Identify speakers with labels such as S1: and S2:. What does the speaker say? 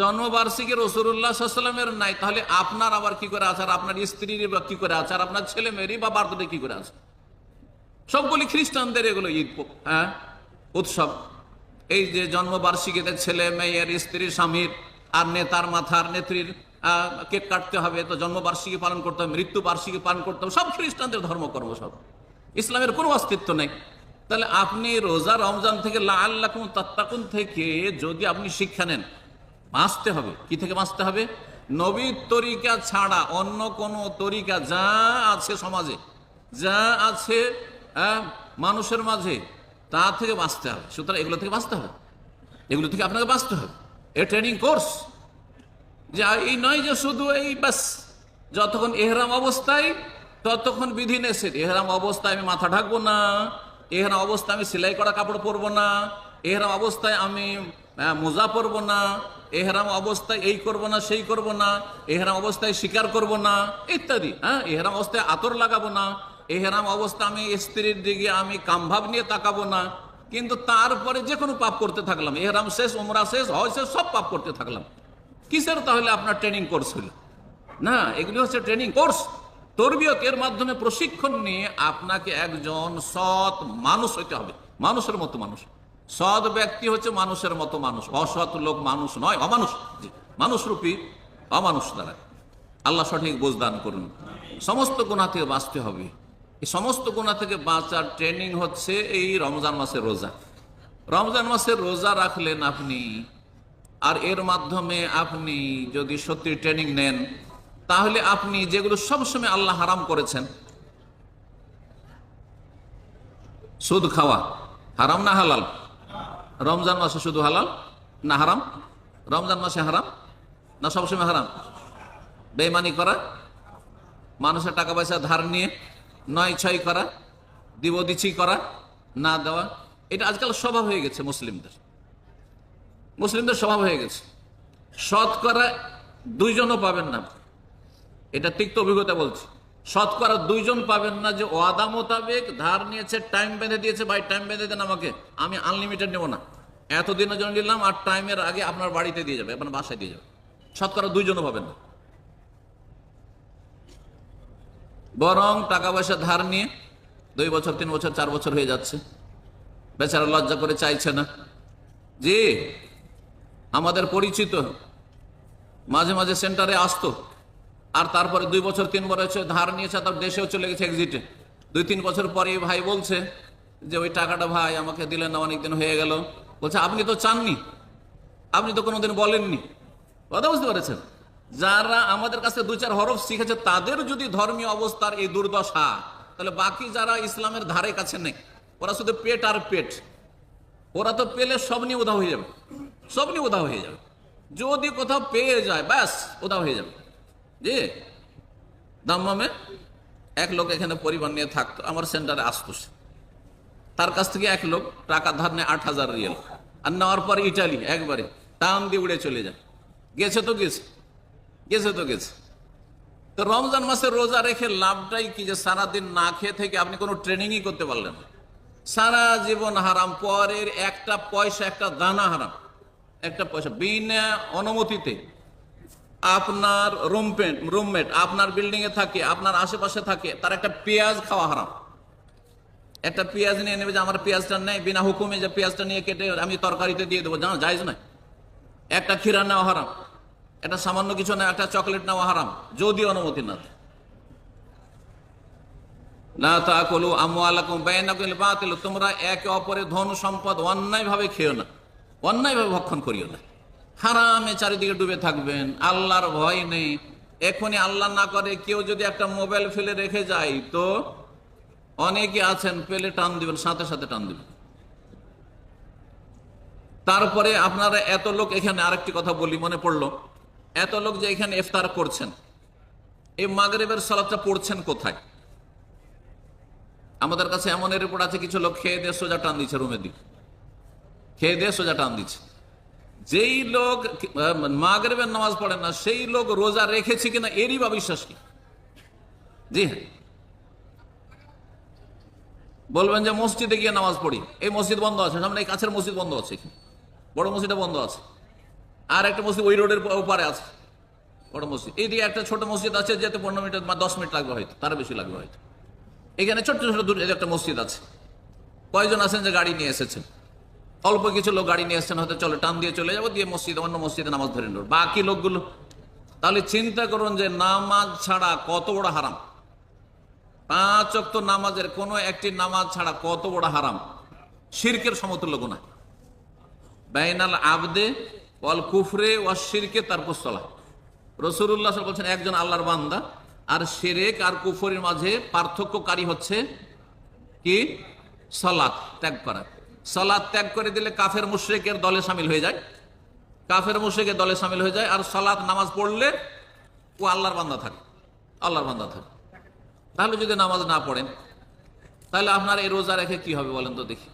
S1: জন্মবার্ষিকী রসুল্লাহামের নাই, তাহলে আপনার আবার কি করে আছে? আপনার স্ত্রীর কি করে আছে? আপনার ছেলে মেয়েরই বা বার্থডে কি করে আছে? সবগুলি খ্রিস্টানদের এগুলো ঈদ হ্যাঁ? উৎসব। এই যে জন্মবার্ষিকীতে ছেলে মেয়ের, স্ত্রীর, স্বামীর, আর নেতার, মাথার, নেত্রীর কেক কাটতে হবে, তো জন্মবার্ষিকী পালন করতে হবে মৃত্যু বার্ষিকী পালন করতে হবে, সব খ্রিস্টানদের ধর্মকর্ম সব। ইসলামের কোনো অস্তিত্ব নেই। তাহলে আপনি রোজা রমজান থেকে আল্লাহ তাত্তাকুন থেকে যদি আপনি শিক্ষা নেন বাঁচতে হবে। কি থেকে বাঁচতে হবে? নবীর তরিকা ছাড়া অন্য কোনো তরিকা যা আছে সমাজে যা আছে আহ, মানুষের মাঝে তা থেকে বাঁচতে হবে। সুতরাং এগুলো থেকে বাঁচতে হবে। এগুলো থেকে আপনাকে বাঁচতে হবে। এ ট্রেনিং কোর্স যে এই নয় যে শুধু এই বাস যতক্ষণ এহরাম অবস্থায় ততক্ষণ বিধি নেছে এহরাম অবস্থায় আমি মাথা ঢাকবো না। এহরাম অবস্থায় আমি সেলাই করা কাপড় পরবো না। এহরাম অবস্থায় আমি আহ, মোজা পরবো না এহরাম অবস্থায় এই করব না সেই করব না এহরাম অবস্থায় শিকার করব না ইত্যাদি। হ্যাঁ এহরাম অবস্থায় আতর লাগাবো না এহরাম অবস্থা আমি স্ত্রীর দিকে আমি কামভাব নিয়ে তাকাবো না। কিন্তু তারপরে যে কোনো পাপ করতে থাকলাম এহরাম শেষ ওমরা শেষ হয় শেষ সব পাপ করতে থাকলাম। কিসের তাহলে আপনার ট্রেনিং কোর্স হলো? না এগুলি হচ্ছে ট্রেনিং কোর্স তরবিয়ত এর মাধ্যমে প্রশিক্ষণ নিয়ে আপনাকে একজন সৎ মানুষ হইতে হবে মানুষের মতো মানুষ। সৎ ব্যক্তি হচ্ছে মানুষের মতো মানুষ। অসৎ লোক মানুষ নয়, অমানুষ। মানুষরূপী, অমানুষ দ্বারা। আল্লাহ সঠিক বোঝদান করুন। সমস্ত গুণা থেকে বাঁচতে হবে। এই সমস্ত গুণা থেকে বাঁচার ট্রেনিং হচ্ছে এই রমজান মাসের রোজা। রমজান মাসের রোজা রাখলেন আপনি, আর এর মাধ্যমে আপনি যদি সত্যি ট্রেনিং নেন, তাহলে আপনি যেগুলো সবসময় আল্লাহ হারাম করেছেন, সুদ খাওয়া, হারাম না হালাল রমজান মাসে শুধু হালাল না হারাম? রমজান মাসে হারাম না সবসময় হারাম? বেমানি করা, মানুষের টাকা পয়সা ধার নিয়ে নয় ছয় করা দিব দিচ্ছি করা, না দেওয়া, এটা আজকাল স্বভাব হয়ে গেছে মুসলিমদের। মুসলিমদের স্বভাব হয়ে গেছে। সৎ করা দুইজনও পাবেন না। এটা তিক্ত অভিজ্ঞতা বলছি। শতকরা দুইজন পাবেন না যে ওয়াদা মোতাবেক ধার নিয়েছে টাইম বেঁধে দিয়েছে, ভাই টাইম বেঁধে দেন আমাকে। আমি আনলিমিটেড নেব না। এতদিনের জন্য নিলাম আর টাইমের আগে আপনার বাড়িতে দিয়ে যাবে, আপনার বাসায় দিয়ে যাবে। শতকরা দুইজনও পাবেন না। বরং টাকা পয়সা ধার নিয়ে দুই বছর, তিন বছর, চার বছর হয়ে যাচ্ছে। বেচারা লজ্জা করে চাইছে না। জি, আমাদের পরিচিত মাঝে মাঝে সেন্টারে আসতো। আর তারপরে দুই বছর, তিন বছর ধার নিয়েছে তার দেশেও চলে গেছে এক্সিটে দুই, তিন বছর পরে ভাই বলছে যে, ওই টাকাটা ভাই আমাকে দিলেন না, অনেকদিন হয়ে গেল। বলছে, আপনি তো চাননি। আপনি তো কোনোদিন বলেননি। কথা বুঝতে পেরেছেন? যারা আমাদের কাছে দু চার হরফ শিখেছে, তাদের যদি ধর্মীয় অবস্থার এই দুর্দশা, তাহলে বাকি যারা ইসলামের ধারে কাছে নেই, ওরা শুধু পেট আর পেট। ওরা তো পেলে সব নিয়ে উধাও হয়ে যাবে। সব নিয়ে উধাও হয়ে যাবে। যদি কোথাও পেয়ে যায়, ব্যাস, উধাও হয়ে যাবে। জি দাম্মামে এক লোক এখানে পরিবার নিয়ে থাকতো, আমার সেন্টারে আসতো তার কাছ থেকে এক লোক টাকা ধার নেয় আট হাজার রিয়েল আর নেওয়ার পর ইটালি একবারে টান দিয়ে উড়ে চলে যায়। গেছে তো গেছে গেছে তো গেছে। তো রমজান মাসে রোজা রেখে লাভটাই কি যে সারাদিন না খেয়ে থেকে আপনি কোনো ট্রেনিংই করতে পারলেন না। সারা জীবন হারাম, পরের একটা পয়সা, একটা দানা হারাম, একটা পয়সা বিনা অনুমতিতে আপনার রুমপেন্ট রুমমেট আপনার বিল্ডিং এ থাকে, আপনার আশেপাশে থাকে, তার একটা পেঁয়াজ খাওয়া হারাম। একটা পেঁয়াজ নিয়ে নেবে যে আমার পেঁয়াজটা নেই, বিনা হুকুমে যে পেঁয়াজটা নিয়ে কেটে আমি তরকারিতে দিয়ে দেবো। জানো যাইজ না একটা ক্ষীরা নেওয়া হারাম, একটা সামান্য কিছু না একটা চকলেট নেওয়া হারাম যদি অনুমতি না। না তা কলু বাতিল, তোমরা একে অপরের ধন সম্পদ অন্যায় ভাবে খেও না অন্যায় ভাবে ভক্ষণ করিও না। হারামে চারিদিকে ডুবে থাকবেন। আল্লাহর ভয় নেই। এখনই আল্লাহ না করে, কেউ যদি একটা মোবাইল ফেলে রেখে যায়, তো অনেকে আছেন, পেলে টান দিবেন, সাথে সাথে টান দিবেন। তারপরে আপনারা এত লোক এখানে আরেকটি কথা বলি, মনে পড়ল। এত লোক যে এখানে ইফতার করছেন, এই মাগরেবের সালাদটা পড়ছেন কোথায়? আমাদের কাছে এমন রিপোর্ট আছে, কিছু লোক খেয়ে দিয়ে সোজা টান দিচ্ছে রুমের দিকে। খেয়ে দিয়ে সোজা টান দিচ্ছে যেই লোক মাগরেবের নামাজ পড়ে না, সেই লোক রোজা রেখেছে কিনা এরই বা বিশ্বাস কি? জি হ্যাঁ। বলবেন যে মসজিদে গিয়ে নামাজ পড়ি। এই মসজিদ বন্ধ আছে, সামনে এই কাছের মসজিদ বন্ধ আছে বড় মসজিদে বন্ধ আছে। আর একটা মসজিদ ওই রোডের ওপারে আছে। বড় মসজিদ। এইদিকে একটা ছোট মসজিদ আছে, যেতে পনেরো মিনিট বা দশ মিনিট লাগবে হয়তো তার বেশি লাগবে হয়তো। এখানে ছোট্ট ছোট দূর একটা মসজিদ আছে। কয়জন আছেন যে গাড়ি নিয়ে এসেছেন? অল্প কিছু লোক গাড়ি নিয়ে এসেছেন, হয়তো চলে টান দিয়ে চলে যাব, দিয়ে মসজিদে, অন্য মসজিদে নামাজ ধরে নেব বাকি লোকগুলো, তাহলে চিন্তা করুন যে নামাজ ছাড়া কত বড় হারাম। পাঁচ অক্ত নামাজের কোনো একটি নামাজ ছাড়া কত বড় হারাম। শিরকের সমতুল্য গুণা বাইনাল আবদে ওয়াল কুফরে ওয়া শিরকে তার পুস্তলা রসুল্লাহ বলছেন, একজন আল্লাহর বান্দা, আর শিরেক আর কুফরের মাঝে পার্থক্যকারী হচ্ছে কি? সলাৎ ত্যাগ করা। সলাৎ ত্যাগ করে দিলে কাফের মুশ্রেকের দলে সামিল হয়ে যায়। কাফের মুশ্রেকের দলে সামিল হয়ে যায় আর সালাদ নামাজ পড়লে ও আল্লাহর বান্দা থাকে, আল্লাহর বান্দা থাকে। তাহলে যদি নামাজ না পড়েন, তাহলে আপনার এই রোজা রেখে কি হবে বলেন তো দেখি।